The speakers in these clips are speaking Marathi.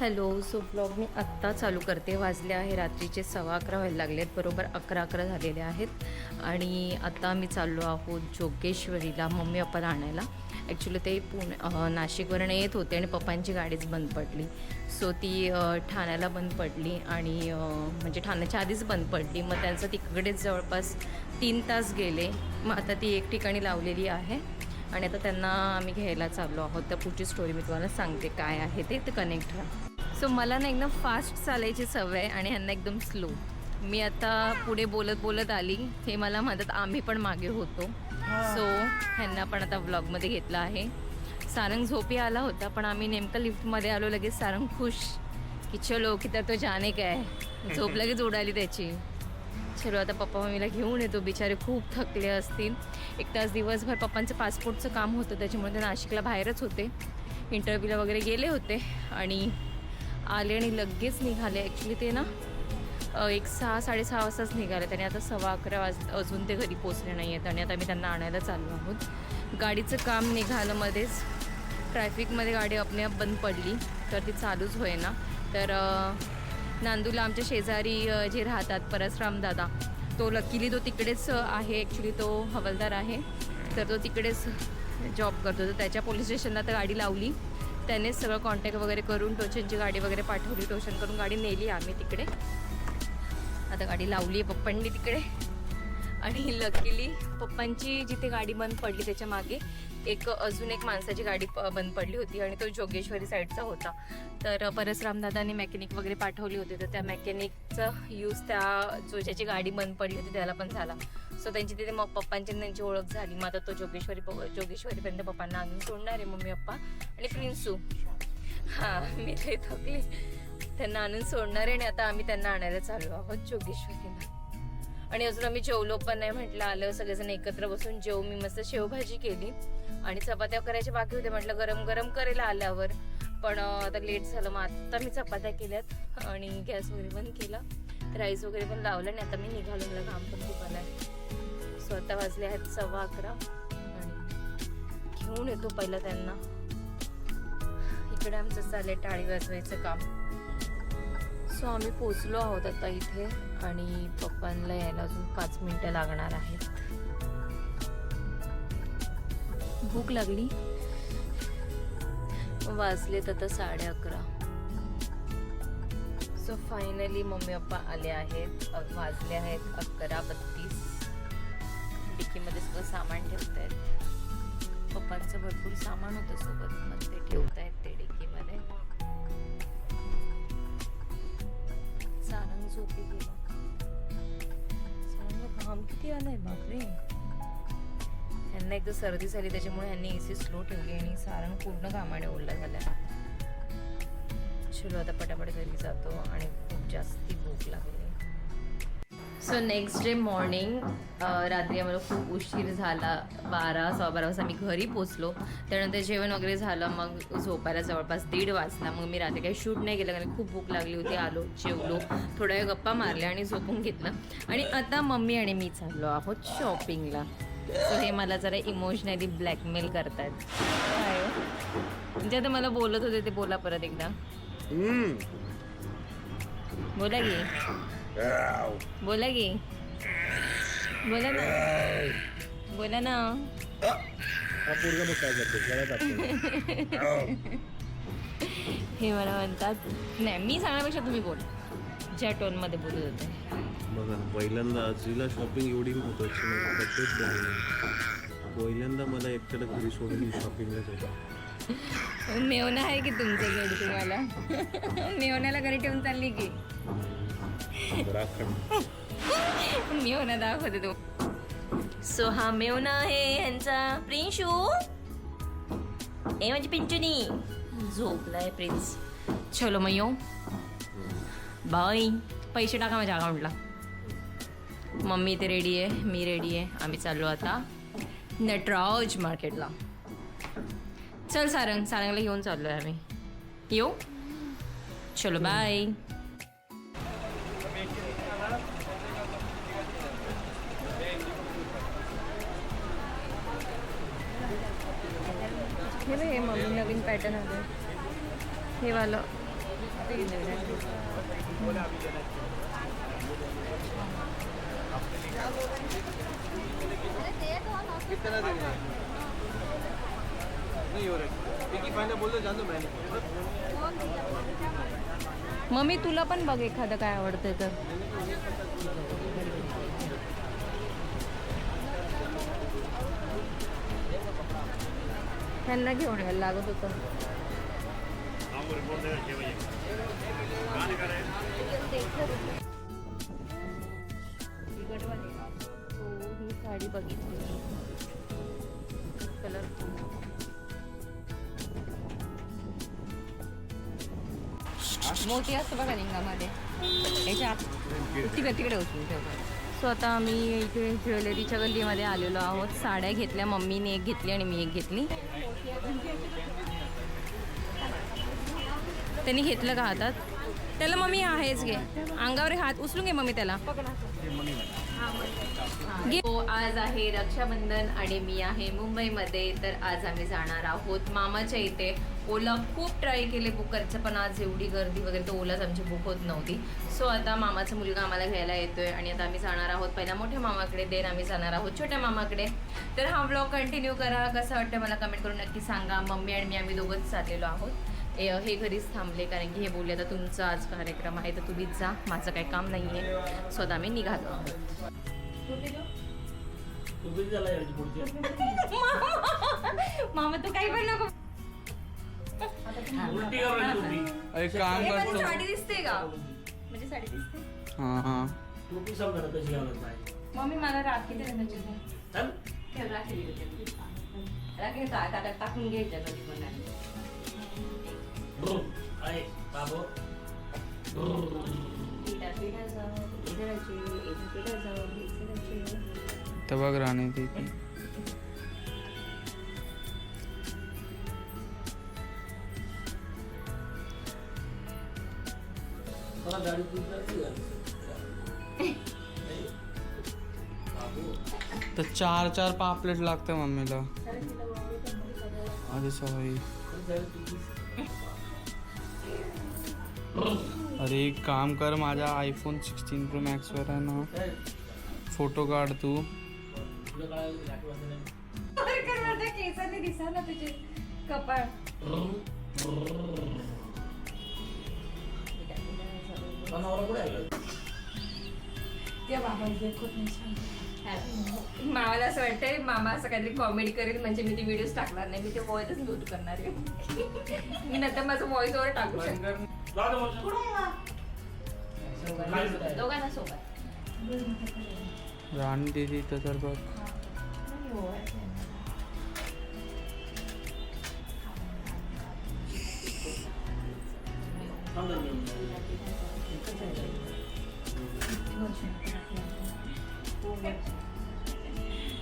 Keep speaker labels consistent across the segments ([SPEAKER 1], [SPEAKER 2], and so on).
[SPEAKER 1] हॅलो सो ब्लॉग मी आत्ता चालू करते. वाजले आहे रात्रीचे सव्वा अकरा व्हायला लागले आहेत बरोबर अकरा अकरा झालेले आहेत. आणि आता आम्ही चाललो आहोत जोगेश्वरीला मम्मी पप्पाला आणायला. ॲक्च्युली ते पुणे नाशिकवरनं नाशिकवरून येत होते आणि पप्पांची गाडीच बंद पडली. सो ती ठाण्याला बंद पडली आणि म्हणजे ठाण्याच्या आधीच बंद पडली. मग त्यांचं तिकडेच जवळपास तीन तास गेले. मग आता ती एक ठिकाणी लावलेली आहे. आणि आता त्यांना आम्ही घ्यायला चाललो आहोत. तर पुढची स्टोरी मी तुम्हाला सांगते काय आहे ते. ते कनेक्ट राहा सो मला ना एकदम फास्ट चालायची सवय आहे आणि ह्यांना एकदम स्लो. मी आता पुढे बोलत बोलत आली. हे मला म्हणतात आम्ही पण मागे होतो. सो ह्यांना पण आता व्लॉगमध्ये घेतलं आहे. सारंग झोपी आला होता पण आम्ही नेमकं लिफ्टमध्ये आलो लगेच सारंग खुश की चलो की तर तो जाणे काय? झोप लगेच उडाली त्याची. चलो आता पप्पा मम्मीला घेऊन येतो. बिचारे खूप थकले असतील. एक तास दिवसभर पप्पांचं पासपोर्टचं काम होतं त्याच्यामुळे ते नाशिकला बाहेरच होते. इंटरव्ह्यूला वगैरे गेले होते आणि आले आणि लगेच निघाले. ॲक्च्युली ते ना एक सहा साडेसहा वाजताच निघाले. त्याने आता सव्वा अकरा वाज अजून ते घरी पोचले नाही आहेत आणि आता मी त्यांना आणायला चाललो आहोत. गाडीचं काम निघालं मध्येच. ट्रॅफिकमध्ये गाडी आपल्या बंद पडली तर ती चालूच होईना. तर नांदूला आमच्या शेजारी जे राहतात परसराम दादा तो लकीली तो तिकडेच आहे. ॲक्च्युली तो हवालदार आहे. तर तो तिकडेच जॉब करतो. तर त्याच्या पोलीस स्टेशनला तर गाडी लावली. त्यानेच सगळं कॉन्टॅक्ट वगैरे करून टोचनची गाडी वगैरे पाठवली टोशन करून गाडी नेली आम्ही तिकडे. आता गाडी लावली आहे पप्पांनी तिकडे. आणि लकीली पप्पांची जिथे गाडी बंद पडली त्याच्यामागे एक अजून एक माणसाची गाडी प- बंद पडली होती आणि तो जोगेश्वरी साईडचा होता. तर परसरामदादांनी मेकॅनिक वगैरे पाठवली होती तर त्या मेकॅनिकचा यूज त्या जो ज्याची गाडी बंद पडली होती त्याला पण झाला. सो त्यांची तिथे मग पप्पांची त्यांची ओळख झाली. मग आता तो जोगेश्वरी प- जोगेश्वरीपर्यंत पप्पांना आणून सोडणार आहे मम्मी पप्पा आणि प्रिन्सू. हां मी ते थकली. त्यांना आणून सोडणार आहे आणि आता आम्ही त्यांना आणायला चालू आहोत जोगेश्वरीला. आणि अजून आम्ही जेवलो पण नाही म्हटलं आलं सगळेजण एकत्र बसून जेव मी मस्त शेवभाजी केली. आणि चपात्या करायच्या बाकी होते म्हटलं गरम गरम करेल आल्यावर. पण आता लेट झालं मग आता मी चपात्या केल्यात आणि गॅस वगैरे बंद केला. राईस वगैरे पण लावलं आणि आता मी निघालो मला काम पण खूप आलाय. आता वाजले आहेत सव्वा अकरा. आणि घेऊन येतो पहिला त्यांना. इकडे आमचं चाललंय टाळी वाजवायचं काम. सो आम्ही पोचलो आहोत आता इथे आणि पप्पांना यायला अजून पाच मिनिटं लागणार आहेत. भूक लागली? वाजलेत आता साडे अकरा. सो फायनली मम्मी पप्पा आले आहेत वाजले आहेत अकरा बत्तीस. डिकीमध्ये सगळं सामान ठेवत आहेत पप्पांचं भरपूर सामान होतं सोबत मग ते ठेवत आहेत झोपी गेला. सारंगला घाम किती आलाय बापरे. यांना एकदा सर्दी झाली त्याच्यामुळे यांनी एसी स्लो ठेवली आणि सारंग पूर्ण घामाने ओढला झाल्या. चलो आता पटापट घरी जातो आणि खूप जास्ती भूक लागली. सो नेक्स्ट डे मॉर्निंग रात्री आम्हाला खूप उशीर झाला. बारा सव्वा बारा वाजता आम्ही घरी पोचलो त्यानंतर जेवण वगैरे झालं. मग झोपायला जवळपास दीड वाजला मग मी रात्री काही शूट नाही केलं कारण खूप भूक लागली होती. आलो जेवलो. थोड्या वेळ गप्पा मारल्या आणि झोपून घेतलं. आणि आता मम्मी आणि मी चाललो आहोत शॉपिंगला. सो हे मला जरा इमोशनली ब्लॅकमेल करतायत. काय हो? म्हणजे आता मला बोलत होते ते बोला परत एकदा. बोला की. बोला की. बोला ना. बोला ना.
[SPEAKER 2] हा.
[SPEAKER 1] हे मला म्हणतात नाही मी सांगण्यापेक्षा तुम्ही बोल. ज्या टोनमध्ये बोलत होते.
[SPEAKER 2] बघा पहिल्यांदा आजीला शॉपिंग एवढी महत्वाची नाही प्रत्येक जणाला. पहिल्यांदा मला एकट्याला घरी सोडून शॉपिंगला जायचं.
[SPEAKER 1] मेवना आहे की तुमच्याकडे तुम्हाला? मेवण्याला घरी ठेवून चालली की.
[SPEAKER 2] राखण
[SPEAKER 1] मेवना दाखवते तो. सो हा मेवना आहे यांचा प्रिन्शू? ए म्हणजे पिंचुनी. झोपलाय प्रिन्स. चलो मग येऊ. बाय. पैसे टाका माझ्या अकाउंटला. मम्मी इथे रेडी आहे मी रेडी आहे. आम्ही चाललो आता नटराज मार्केटला. चल सारंग सारंगला घेऊन चाललो आहे आम्ही. येऊ? चलो बाय मम्मी नवीन पॅटर्न आलं हे वालं. मम्मी तुला पण बघ एखादं काय आवडतं तर. त्यांना घेऊन यायला लागत होतं. हो ही साडी बघितली कलरफुल मोठी असतं बघा लिंगामध्ये. याच्या तिकडे तिकडे उचलून सो आता आम्ही इथे ज्वेलरीच्या गल्लीमध्ये आलेलो आहोत. साड्या घेतल्या मम्मीने एक घेतली आणि मी एक घेतली. त्यांनी घेतलं का हातात? त्याला मम्मी आहेच घे. अंगावर हात उचलून घे मम्मी त्याला. घे. हो आज आहे रक्षाबंधन आणि मी आहे मुंबईमध्ये. तर आज आम्ही जाणार आहोत मामाच्या इथे. ओला खूप ट्राय केले बुक करायचं पण आज एवढी गर्दी वगैरे तर ओलाच आमची बुक होत नव्हती. सो आता मामाचा मुलगा आम्हाला घ्यायला येतोय आणि आता आम्ही जाणार आहोत पहिल्या मोठ्या मामाकडे. देन आम्ही जाणार आहोत छोट्या मामाकडे. तर हा ब्लॉग कंटिन्यू करा. कसं वाटतं मला कमेंट करून नक्की सांगा. मम्मी आणि मी आम्ही दोघंच चाललेलो आहोत. हे घरीच थांबले कारण की हे बोलले आता तुमचा आज कार्यक्रम आहे तर तुम्हीच जा माझं काही काम नाही आहे स्वतः आम्ही निघालो. आहोत मामा तू काही पण नको.
[SPEAKER 3] एक काम
[SPEAKER 1] ए, पण
[SPEAKER 3] करतो.
[SPEAKER 1] साडी दिसते का? म्हणजे साडी दिसते?
[SPEAKER 3] हा हा.
[SPEAKER 1] मम्मी मला राखी राखी टाकून घ्यायच्या कधी पण पिठाची, पिठाची.
[SPEAKER 3] तर बघ राणी ती ती. तर चार चार पापलेट लागतं मम्मीला आधी सवयी अरे एक काम कर माझ्या आयफोन सिक्स्टीन प्रो मॅक्सवर आहे ना फोटो काढ तू.
[SPEAKER 1] केसाने दिसायला तुझे कपाळ मामाला असं वाटतंय मामा असं काहीतरी कॉमेडी करेल म्हणजे मी ते व्हिडिओज टाकणार नाही मी ते वॉइसच नोट करणार आहे. मी नंतर माझं व्हॉइस ओव्हर टाकू शकतो. दोघांना सोबत.
[SPEAKER 3] राणी दिदी तर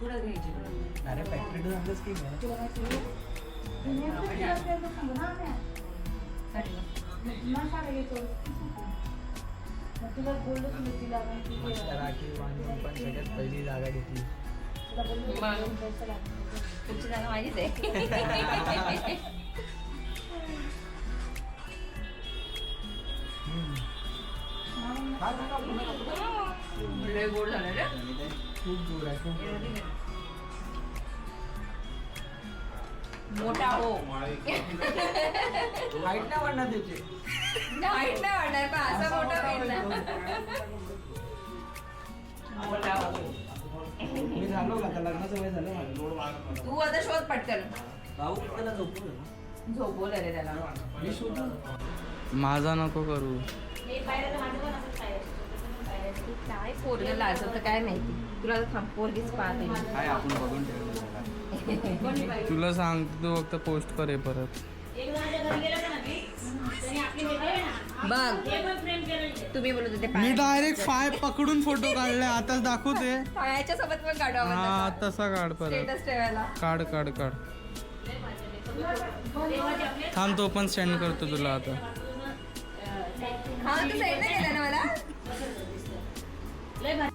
[SPEAKER 1] पुढं घ्यायची
[SPEAKER 4] अरे फॅक्टरी झालंच की काय? राखी बांधून पण सगळ्यात पहिली जागा घेतली.
[SPEAKER 1] तुमची जागा माझीच आहे. गोड झालं रे
[SPEAKER 4] खूप दूर आहे खूप
[SPEAKER 1] मोठा हो
[SPEAKER 4] हाईट नाही वाढणार त्याची
[SPEAKER 1] हाईट नाही वाढणार पण असा मोठा होईल मोठा हो
[SPEAKER 4] मी झालो का लग्नाचं वय झालं माझं
[SPEAKER 1] तू आता शोध पटकन
[SPEAKER 4] भाऊ त्याला झोपून
[SPEAKER 1] झोपवलं रे त्याला
[SPEAKER 4] मी शोधून
[SPEAKER 3] माझा नको करू
[SPEAKER 1] काय पोरग काय माहिती. तुला थांब पोरगीच पाहते मी.
[SPEAKER 3] काय आपण बघून ठेवलं
[SPEAKER 1] कोणी बाई?
[SPEAKER 3] तुला सांगतो तू फक्त पोस्ट करे परत.
[SPEAKER 1] बघ तुम्ही बोलत होते
[SPEAKER 3] मी डायरेक्ट फाय पकडून फोटो काढले आताच दाखवते.
[SPEAKER 1] पायाच्या सोबत पण काढू आपण
[SPEAKER 3] हा तसा काढ परत.
[SPEAKER 1] स्टेटस ठेवायला.
[SPEAKER 3] काढ काढ काढ. थांब तो पण सेंड करतो तुला आता.
[SPEAKER 1] हा तू गेला ना मला? Lema